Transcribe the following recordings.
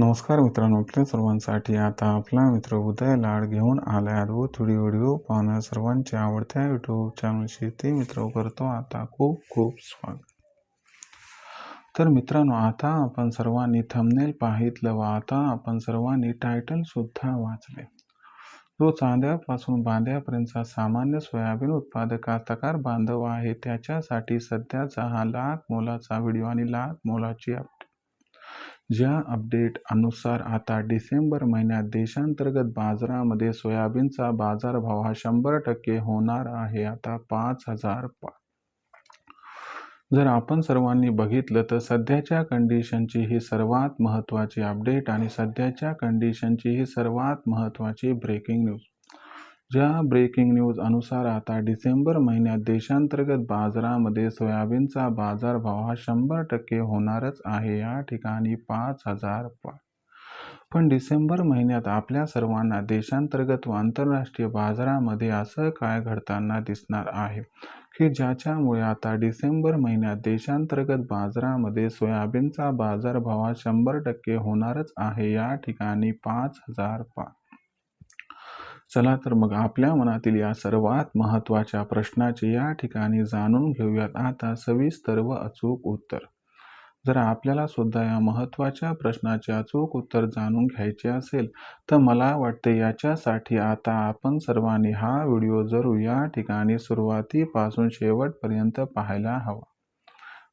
नमस्कार मित्रांनो आपल्या सर्वांसाठी आता आपला मित्र उदय लाड घेऊन आलाय अद्भुत व्हिडिओ व्हिडिओ पाहणं सर्वांच्या आवडत्या यूट्यूब चॅनलशी ते मित्र करतो आता खूप खूप स्वागत. तर मित्रांनो आता आपण सर्वांनी थंबनेल पाहितलं व आता आपण सर्वांनी टायटल सुद्धा वाचले. जो चांद्यापासून बांध्यापर्यंतचा सामान्य सोयाबीन उत्पादक कास्तकार बांधव आहे त्याच्यासाठी सध्याचा हा लाख मोलाचा व्हिडिओ आणि लाख मोलाची अपडेट ज्या अपडेट अनुसार आता डिसेंबर महिन्यात देशांतर्गत बाजारामध्ये सोयाबीनचा बाजारभाव हा शंभर टक्के होणार आहे. आता पाच हजार पा जर आपण सर्वांनी बघितलं तर सध्याच्या कंडिशनची ही सर्वात महत्त्वाची अपडेट आणि सध्याच्या कंडिशनची ही सर्वात महत्त्वाची ब्रेकिंग न्यूज ज्या ब्रेकिंग न्यूज अनुसार आता डिसेंबर महिन्यात देशांतर्गत बाजारामध्ये सोयाबीनचा बाजारभाव हा शंभर टक्के होणारच आहे. या ठिकाणी पाच हजार पा पण डिसेंबर महिन्यात आपल्या सर्वांना देशांतर्गत व आंतरराष्ट्रीय बाजारामध्ये असं काय घडताना दिसणार आहे? की ज्याच्यामुळे आता डिसेंबर महिन्यात देशांतर्गत बाजारामध्ये सोयाबीनचा बाजारभाव हा शंभर टक्के होणारच आहे? या ठिकाणी पाच हजार पा चला तर मग आपल्या मनातील या सर्वात महत्त्वाच्या प्रश्नाचे या ठिकाणी जाणून घेऊयात. आता सविस्तर व अचूक उत्तर. जर आपल्याला सुद्धा या महत्त्वाच्या प्रश्नाचे अचूक उत्तर जाणून घ्यायचे असेल तर मला वाटते याच्यासाठी आता आपण सर्वांनी हा व्हिडिओ जरूर या ठिकाणी सुरुवातीपासून शेवटपर्यंत पाहायला हवा.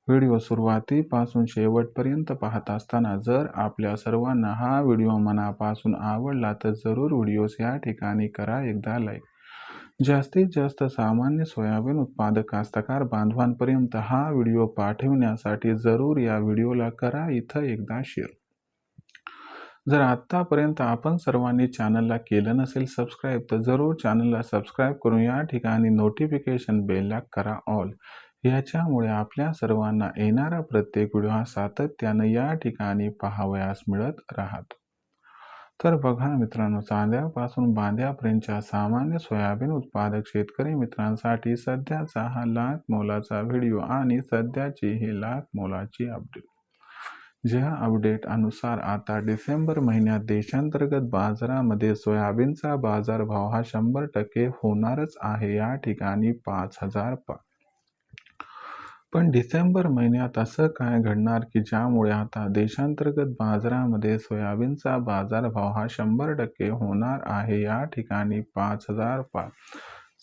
व्हिडिओ सुरुवातीपासून शेवटपर्यंत पाहत असताना जर आपल्या सर्वांना हा व्हिडिओ मनापासून आवडला तर जरूर व्हिडिओस या ठिकाणी करा. एकदा लाईक. जास्तीत जास्त सामान्य सोयाबीन उत्पादक कास्तकार बांधवांपर्यंत हा व्हिडिओ पाठवण्यासाठी जरूर या व्हिडिओला करा. इथं एकदा शेअर जर आत्तापर्यंत आपण सर्वांनी चॅनलला केलं नसेल सबस्क्राईब तर जरूर चॅनलला सबस्क्राईब करून या ठिकाणी नोटिफिकेशन बेलला करा. ऑल याच्यामुळे आपल्या सर्वांना येणारा प्रत्येक व्हिडिओ हा सातत्यानं या ठिकाणी पाहावयास मिळत राहतो. तर बघा मित्रांनो चांद्यापासून बांध्यापर्यंतच्या सामान्य सोयाबीन उत्पादक शेतकरी मित्रांसाठी सध्याचा हा लाख मोलाचा व्हिडिओ आणि सध्याची ही लाख मोलाची अपडेट. ज्या अपडेट अनुसार आता डिसेंबर महिन्यात देशांतर्गत बाजारामध्ये सोयाबीनचा बाजारभाव हा शंभर टक्के होणारच आहे. या ठिकाणी पाच हजार पा पण डिसेंबर महिन्यात असं काय घडणार की ज्यामुळे आता देशांतर्गत बाजारामध्ये सोयाबीनचा बाजारभाव हा शंभर टक्के होणार आहे या ठिकाणी पाच हजार पाच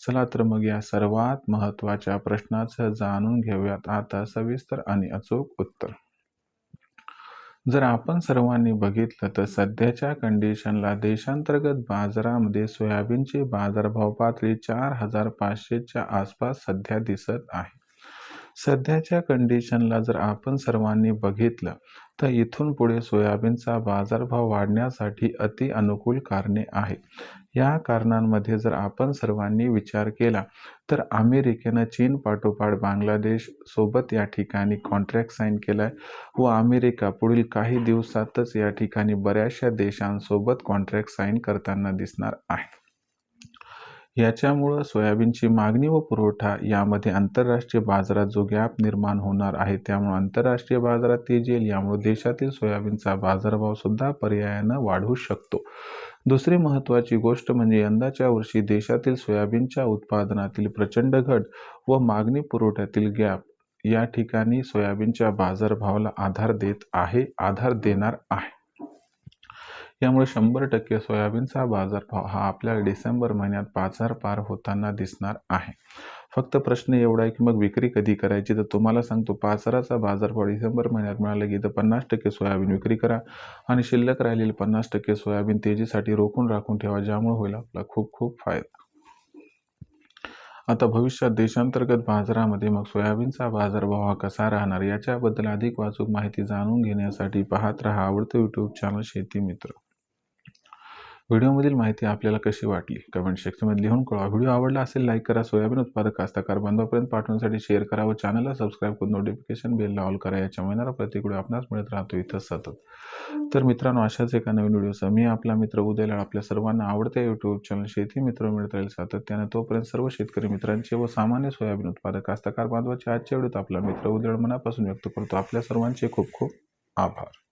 चला तर मग या सर्वात महत्त्वाच्या प्रश्नाचं जाणून घेऊयात. आता सविस्तर आणि अचूक उत्तर. जर आपण सर्वांनी बघितलं तर सध्याच्या कंडिशनला देशांतर्गत बाजारामध्ये सोयाबीनची बाजारभाव पातळी चार हजार पाचशेच्या आसपास सध्या दिसत आहे. सध्याच्या कंडिशनला जर आपण सर्वांनी बघितलं तर इथून पुढे सोयाबीनचा बाजारभाव वाढण्यासाठी अति अनुकूल कारणे आहे या कारणांमध्ये जर आपण सर्वांनी विचार केला तर अमेरिकेनं चीन पाठोपाठ बांगलादेश सोबत या ठिकाणी कॉन्ट्रॅक्ट साईन केला आहे व अमेरिका पुढील काही दिवसातच या ठिकाणी बऱ्याचशा देशांसोबत कॉन्ट्रॅक्ट साईन करताना दिसणार आहे. याच्यामुळं सोयाबीनची मागणी व पुरवठा यामध्ये आंतरराष्ट्रीय बाजारात जो गॅप निर्माण होणार आहे त्यामुळे आंतरराष्ट्रीय बाजारात तेज येईल यामुळे देशातील सोयाबीनचा बाजारभावसुद्धा पर्यायानं वाढू शकतो. दुसरी महत्त्वाची गोष्ट म्हणजे यंदाच्या वर्षी देशातील सोयाबीनच्या उत्पादनातील प्रचंड घट व मागणी पुरवठ्यातील गॅप या ठिकाणी सोयाबीनच्या बाजारभावाला आधार देत आहे आधार देणार आहे. यामुळे शंभर टक्के सोयाबीनचा बाजारभाव हा आपल्याला डिसेंबर महिन्यात बाजार पार होताना दिसणार आहे. फक्त प्रश्न एवढा आहे की मग विक्री कधी करायची? तर तुम्हाला सांगतो पाच बाजारभाव डिसेंबर महिन्यात मिळाला की तर पन्नास टक्के सोयाबीन विक्री करा आणि शिल्लक राहिलेले पन्नास टक्के सोयाबीन तेजीसाठी रोखून राखून ठेवा ज्यामुळे होईल आपला खूप खूप फायदा. आता भविष्यात देशांतर्गत बाजारामध्ये मग सोयाबीनचा बाजारभाव हा कसा राहणार? याच्याबद्दल अधिक वाचूक माहिती जाणून घेण्यासाठी पाहत रहा आवडतं यूट्यूब चॅनल शेती मित्र. व्हिडिओमधील माहिती आपल्याला कशी वाटली? कमेंट सेक्शनमध्ये लिहून कळवा. व्हिडिओ आवडला असेल लाईक करा. सोयाबीन उत्पादक कास्तकार बांधवापर्यंत पाठवण्यासाठी शेअर करा व चॅनलला सबस्क्राईब करून नोटिफिकेशन बेलला ऑल करा. याच्या महिन्याला प्रत्येक व्हिडिओ आपणास मिळत राहतो. इथं सतत. तर मित्रांनो अशाच एका नवीन व्हिडिओचा मी आपला मित्र उदयला आपल्या सर्वांना आवडत्या यूट्यूब चॅनल शेती मित्र मिळत राहील सातत्याने. तोपर्यंत सर्व शेतकरी मित्रांचे व सामान्य सोयाबीन उत्पादक कास्तकार बांधवाचे आजच्या व्हिडिओत आपला मित्र उदय मनापासून व्यक्त करतो. आपल्या सर्वांचे खूप खूप आभार.